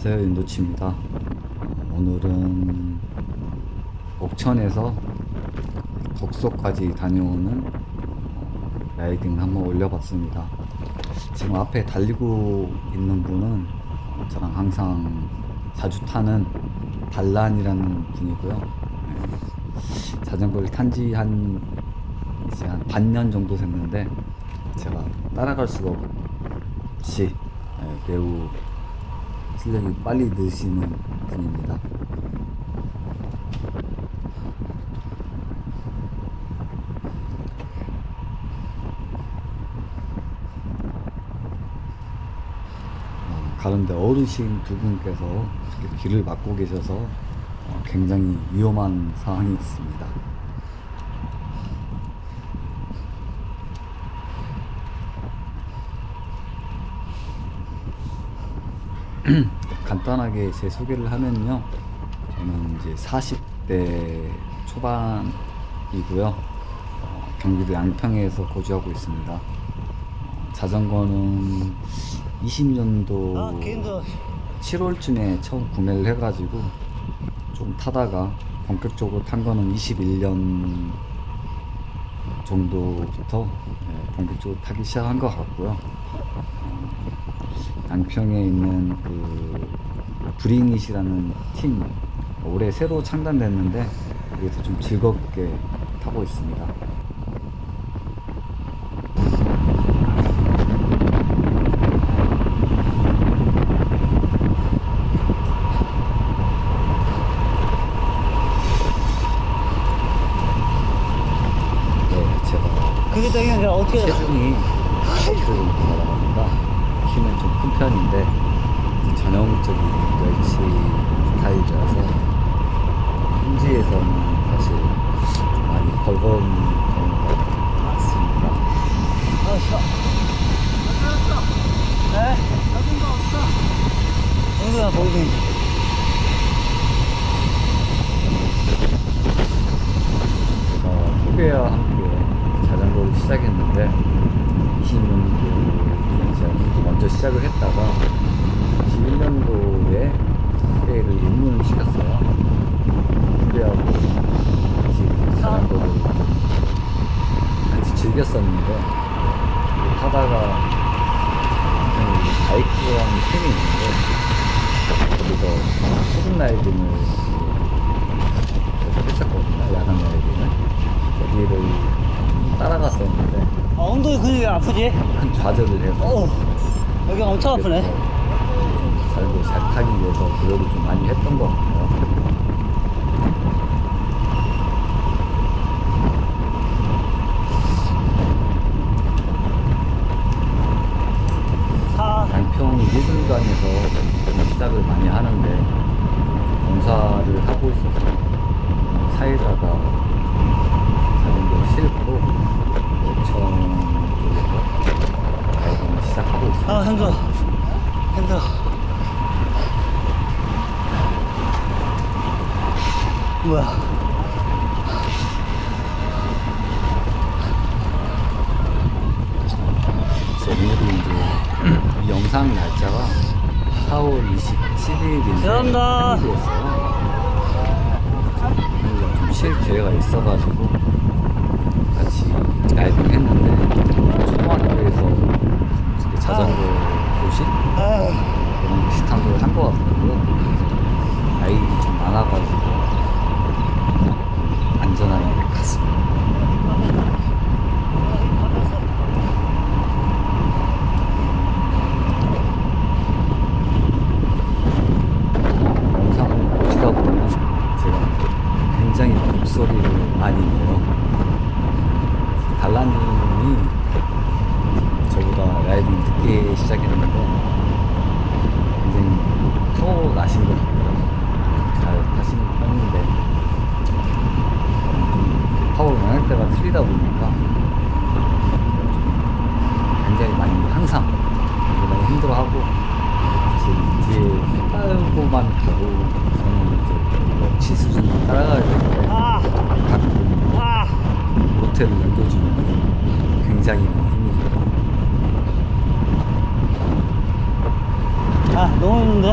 안녕하세요 인도치입니다. 어, 오늘은 옥천에서 덕소까지 다녀오는 어, 라이딩을 한번 올려봤습니다. 지금 앞에 달리고 있는 분은 어, 저랑 항상 자주 타는 달란이라는 분이고요. 네, 자전거를 탄 지 한 이제 한 반년 정도 됐는데 제가 따라갈 수가 없이 네, 매우 실력이 빨리 느시는 분입니다. 어, 가는데 어르신 두 분께서 길을 막고 계셔서 어, 굉장히 위험한 상황이 있습니다. 간단하게 제 소개를 하면요. 저는 이제 40대 초반이고요. 어, 경기도 양평에서 거주하고 있습니다. 어, 자전거는 20년도 아, 개인도 7월쯤에 처음 구매를 해가지고 좀 타다가 본격적으로 탄 거는 21년 정도부터 예, 본격적으로 타기 시작한 것 같고요. 어, 양평에 있는 그 브링잇이라는 팀 올해 새로 창단됐는데 여기서 좀 즐겁게 타고 있습니다. 네, 제가 그게 이제 어떻게 체중이 10kg 정도 나갑니다. 키는 좀 큰 편인데 전형적인 멸치 스타일이라서 현지에서는 사실 좀 많이 버거운 경우가 많습니다. 아, 싫어. 네? 자전거 없어. 영도야, 보이니? 제가 후배와 함께 자전거를 시작했는데 20년도 제가 먼저 시작을 했다가 21년도에 후배를 입문을 시켰어요. 후배하고 같이 자전거를 같이 즐겼었는데 이게 타다가 저는 바이크라는 팀이 있는데 거기서 소금 라이딩을 했었거든요. 야간 라이딩을. 거기를 따라갔었는데 아, 엉덩이 근육이 아프지? 큰 좌절을 해서 어 여기 엄청 아프네. 좀 잘고 잘 타기 위해서 노력을 좀 많이 했던 것 같아요. 아, 양평 예술관에서 좀 시작을 많이 하는데 공사를 하고 있어서 사이다가 자전거 싣고 오천 쪽에서 라이딩을 시작하고 있습니다. 아, 힘들어. 힘들어. 뭐야? 제 오늘이 이제 이 영상 날짜가 4월 27일인데 죄송합니다. 생일이었어요. 좀 쉴 기회가 있어가지고 같이 라이딩 했는데 초등학교에서 이렇게 자전거 교실 아, 걸한것 같더라고요. 그래서 아이들이 좀 많아가지고 안전하게 갔습니다. 영상을 보시다 보면 제가 굉장히 목소리를 많이 내요. 달라님이 저보다 라이딩 늦게 시작했는데 굉장히 타고 나신 것 같고요. 잘 타시는 편인데 좀 영향대가 틀리다 보니까 굉장히 많이 항상 많이 힘들어하고 뒤에 빨고만 가고 저는 이제 역치 수준을 따라가야 되는데 아, 가끔 아. 호텔을 넘겨주면 굉장히 많이 힘이 들어요. 아, 너무 힘든데?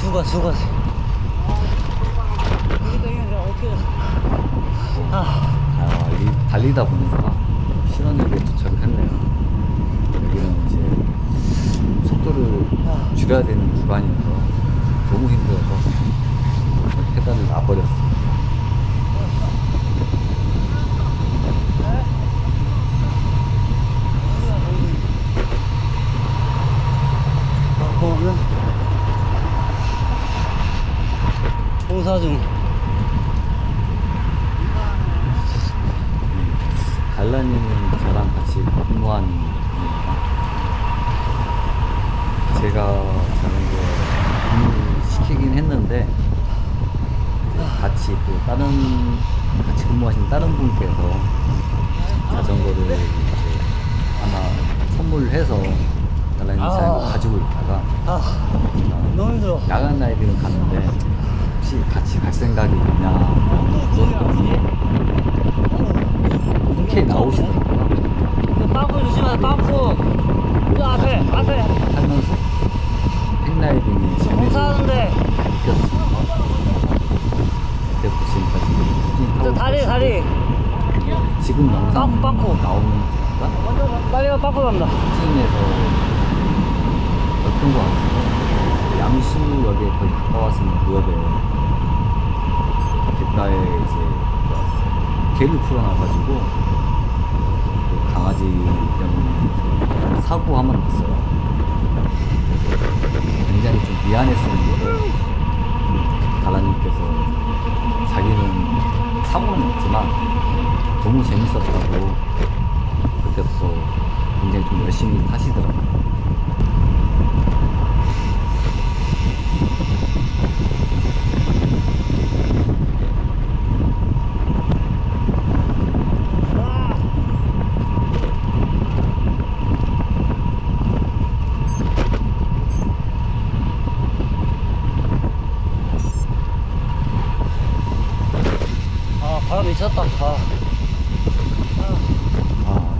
죽어, 죽어. 여기다, 이거 어떻게. 아, 달리, 달리다 보니까 신원역에 도착을 했네요. 여기는 이제 속도를 줄여야 되는 구간이어서 너무 힘들어서 페달을 놔버렸습니다. 보면 공사 중. 달라님은 저랑 같이 근무한 분입니다. 제가 저녁에 근무를 했는데 같이 또 다른 같이 근무하신 다른 분께서 자전거를 이제 하나 선물해서 달라님 아. 차에 가지고 있다가 아, 어, 너무 힘들어. 야간 라이딩을 갔는데 혹시 같이 갈 생각이 있냐 물었더니 흔쾌히 나오시더라고요. 빵꾸 조심하세요, 빵꾸. 저 앞에, 앞에. 하면서 팽라이딩의 재미를 공사하는데. 느꼈습니다. 그때부터 지금까지 저 다리, 다리. 지금 영상 빵, 빵꾸. 나오는 데가 빨리가 빵꾸 난다. 찐에서 였던 것 같은데 양수역에 거의 가까웠으면 구역에 길가에 이제 개를 풀어놔가지고 그 강아지 때문에 사고 한번 났어요. 그래서 굉장히 좀 미안했었는데 달라님께서 자기는 사고는 없지만 너무 재밌었다고 그때부터 굉장히 좀 열심히 타시더라고요. 아, 바람 미쳤다. 아. 아,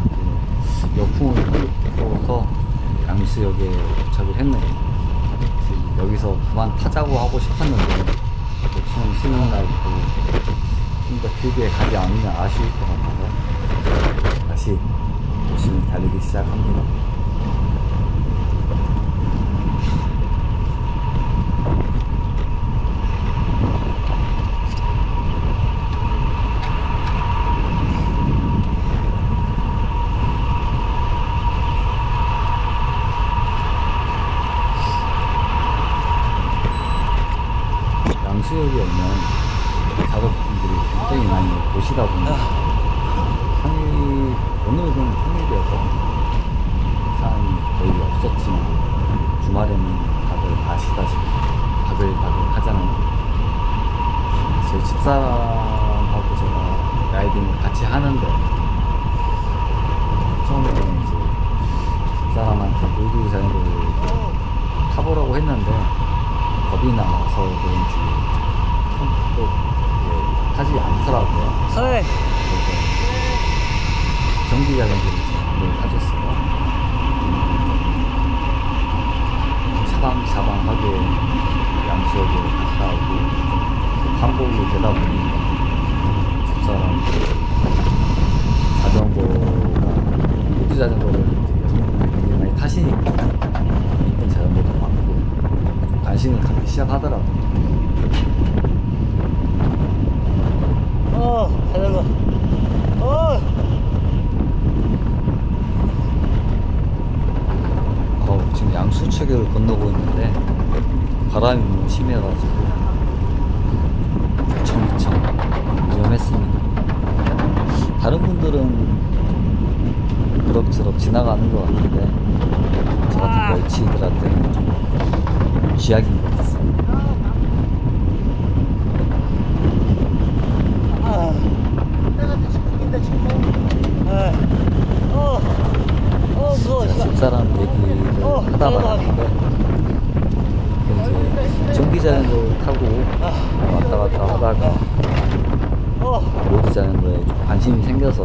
그 역풍을 끌고서 양수역에 도착을 했네요. 지금 여기서 그만 타자고 하고 싶었는데 날도 좀더 길게 가지 않으면 아쉬울 것 같아서 다시 열심히 달리기 시작합니다. 양수역에 오면 작업분들이 굉장히 많이 오시다 보니 평일 오늘은 평일이어서 사람이 거의 없었지만 주말에는 다들 아시다시피 바글바글 하잖아요. 제 집사람하고 제가 라이딩을 같이 하는데 처음에 이제 집사람한테 모두 자전거를 타보라고 했는데 겁이 나서 그런지 또 이제 타지 않더라고요. 그래서 전기 자전거를 제가 사줬어요. 음, 샤방샤방하게 양수역에 갔다 오고 그 반복이 되다 보니까 집사람도 자전거가 모두 자전거를 여성분들이 굉장히 많이 타시니까 이쁜 자전거도 많고 좀 관심을 갖기 시작하더라고요. 어, 자전거. 어, 어, 지금 양수철교를 건너고 있는데 바람이 너무 심해가지고 엄청 위험했습니다. 다른 분들은 그럭저럭 지나가는 것 같은데 저 같은 멀치들한테는 좀 쥐약인 것 같습니다. 아. 아. 어, 어. 집사람 얘기를 어, 하다. 말았는데 이제 전기자전거 타고 왔다 갔다 하다가 어, 로드 자전거에 좀 관심이 생겨서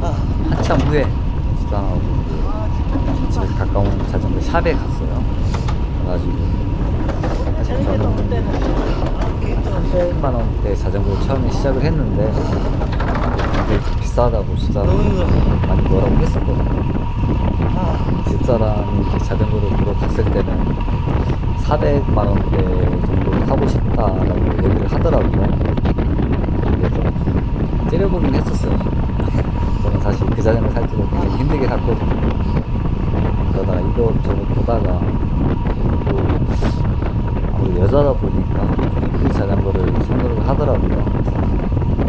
아, 한참 후에 집사람하고 그 집에서 가까운 자전거 샵에 갔어요. 가지고 사실 저는 300만 원대 자전거를 처음에 시작을 했는데 비싸다고 진짜 많이 뭐라고 했었거든요. 집사람이 이렇게 자전거를 보러 갔을 때는 400만 원대 정도 타고 싶다라고 얘기를 하더라고요. 그래서 좀 째려보긴 했었어요. 저는 사실 그 자전거 살 때도 굉장히 힘들게 샀거든요. 그러다가 이것저것 보다가 또 여자다 보니까 이 자전거를 선호를 하더라고요.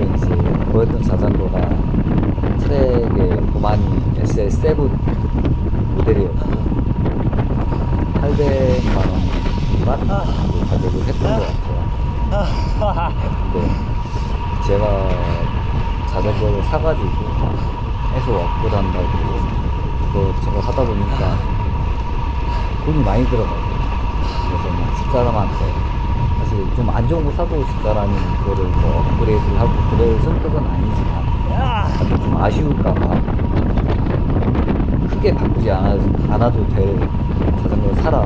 이제 보였던 자전거가 트랙의 고마니 SL7 모델이었고 800만 원 중반 정도 가격을 했던 것 같아요. 근데 제가 자전거를 사가지고 해서 업고 단다고 그것저것 하다 보니까 돈이 많이 들어가고 그래서 막 집사람한테 사실 좀 안 좋은 거 사도 집사람이 그거를 뭐 업그레이드를 하고 그럴 성격은 아니지만 좀 아쉬울까봐 크게 바꾸지 않아, 않아도 될 자전거를 사라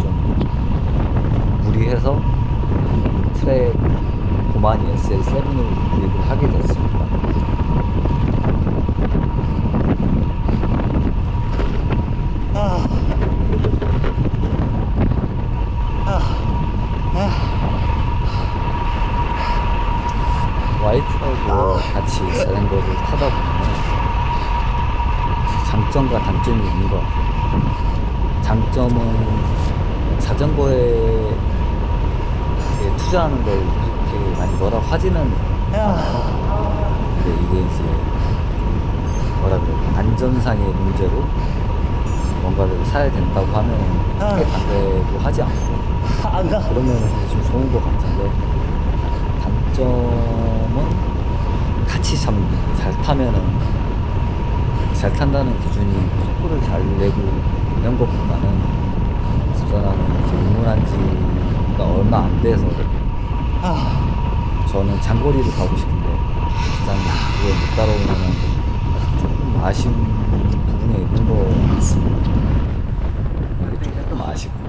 좀 무리해서 트랙 고마니 SL7을 구입을 하게 됐습니다. 와이프하고 같이 자전거를 타다 보면 장점과 단점이 있는 것 같아요. 장점은 자전거에 투자하는 걸 그렇게 많이 뭐라고 하지는 않아요. 근데 이게 이제 뭐라 그래야 안전상의 문제로 뭔가를 사야 된다고 하면 크게 반대도 하지 않고 그러면 좀 좋은 것 같은데 단점은 같이 참 잘 타면은 잘 탄다는 기준이 속도를 잘 내고 이런 것보다는 집사람은 이제 입문한 지가 얼마 안 돼서 저는 장거리를 가고 싶은데 집사람이 그걸 못 따라오면은 조금 아쉬운 부분에 있는 것 같습니다. 조금 아쉽고.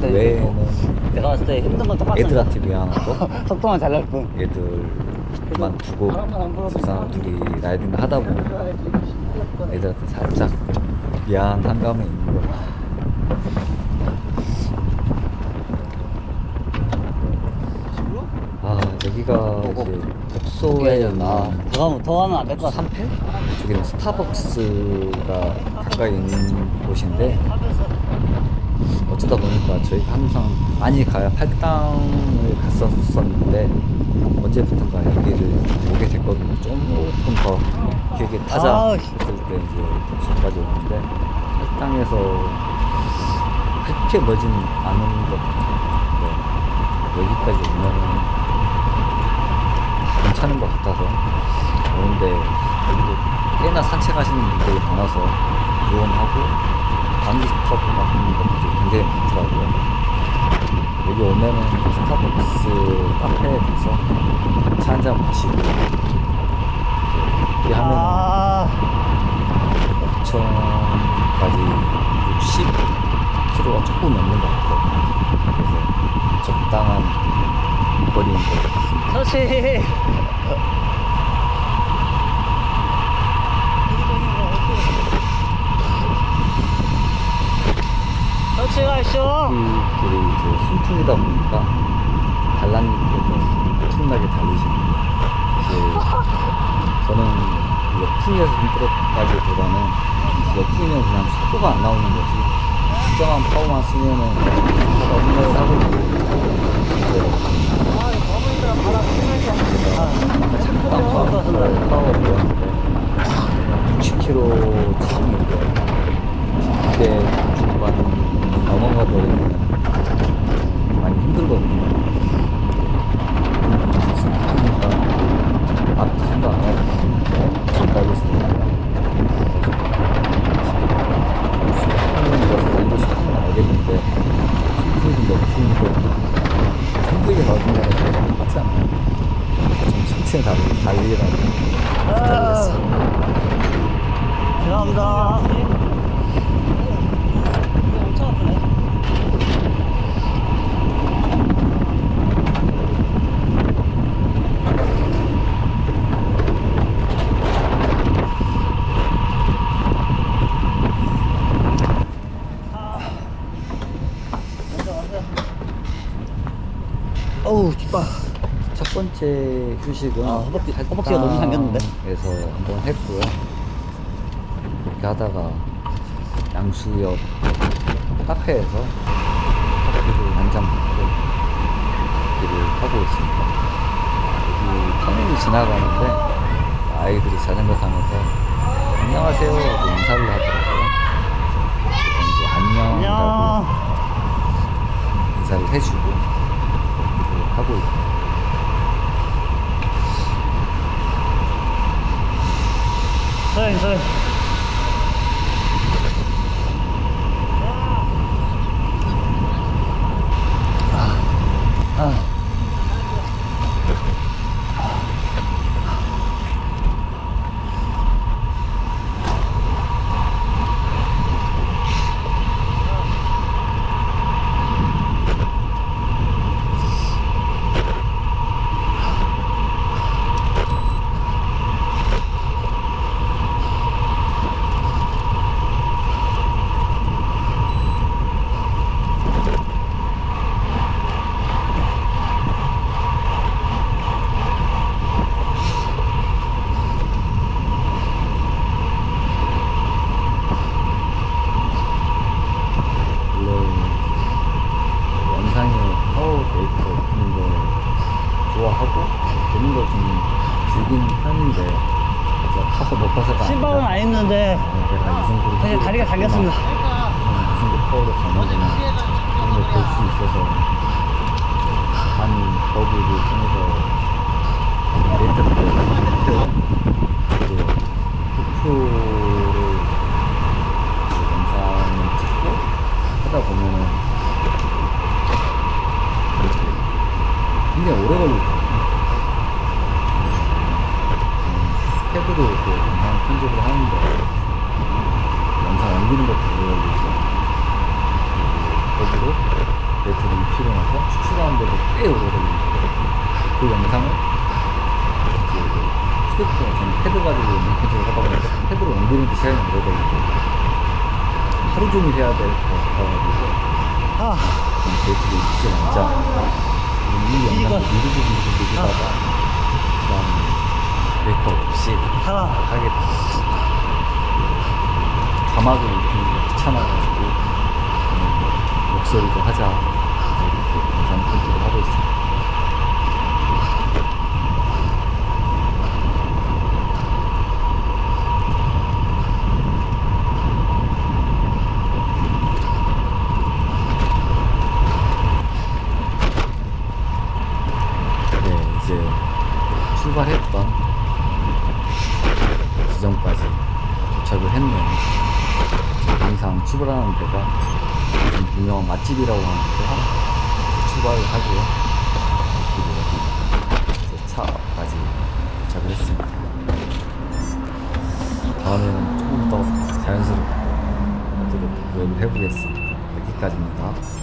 그 외에는 내가 봤을 때 힘든 건 똑같은 애들한테 미안하고 속도만 잘 날 뿐. 애들만 두고 집사람 둘이 라이딩 하다 보니까 애들한테 살짝 미안한 감이 있는 것 같아요. 아 여기가 이제 독소에 있는 더 가면 더 가면 안 될 것 같아. 3패? 저기는 스타벅스가 가까이 있는 곳인데 어쩌다 보니까 저희가 항상 많이 가야 팔당을 갔었었는데 언제부턴가 여기를 오게 됐거든요. 조금 더 길게 타자 아우. 했을 때 이제 독수까지 오는데 팔당에서 그렇게 멀진 않은 것 같아요. 네. 여기까지 오면은 괜찮은 것 같아서 오는데 여기도 꽤나 산책하시는 분들이 많아서 조용하고 단기 스톱 같은 것들이 굉장히 많더라고요. 여기 오면은 스타벅스 카페에 가서 차 한잔 마시고 이렇게 하면은 아, 5천까지 60km가 조금 넘는 것 같아요. 그래서 적당한 거리인 것 같습니다. 그렇 지. 그렇지, 가시오. 이 길이 이제 순풍이다 보니까 달랑이께서 엄청나게 달리시는 이제 저는 이 역풍에서 힘들었다기보다는 역풍이면 그냥 속도가 안 나오는 거지 특정한 파워만 쓰면은 비슷하다고 생각을 하고 있고 이제 잠깐 파워를 파워 보였는데 60km 치중인데 그때 중반 넘어가 버리면 많이 힘들거든요. 그러니까 앞도 생각 안 하고 좀 천천히 달리, 달리라고 부탁을 했습니다. 죄송합니다. 어우 춥다 첫 번째 휴식은 아, 허벅지, 허벅지가 너무 상겼는데? 그래서 한번 했고요. 이렇게 하다가 양수역 카페에서 커피를 한잔 먹고 일을 하고 있습니다. 아, 여기 터널이 지나가는데 아이들이 자전거 타면서 안녕하세요 하고 인사를 하더라고요. 그래서 이제 안녕이라고 안녕 인사를 해주고 일을 하고 있고 서영 아. 해야 될 것 같아가지고 아 데이트를 입지 말자. 이 이거- 미루고 미루고 미루다가 그 다음에 데이터 없이 하나 하게 됐어요. 자막을 입히는 게 귀찮아가지고 그냥 목소리로 하자. 이렇게 영상 편집을 하고 있습니다. 네, 이제 출발했던 지점까지 도착을 했네요. 항상 출발하는 데가 좀 유명한 맛집이라고 하는데 출발을 하고요. 그리고 여기 이제 차까지 도착을 했습니다. 다음에는 조금 더 자연스럽게 하도록 노력을 해보겠습니다. 여기까지입니다.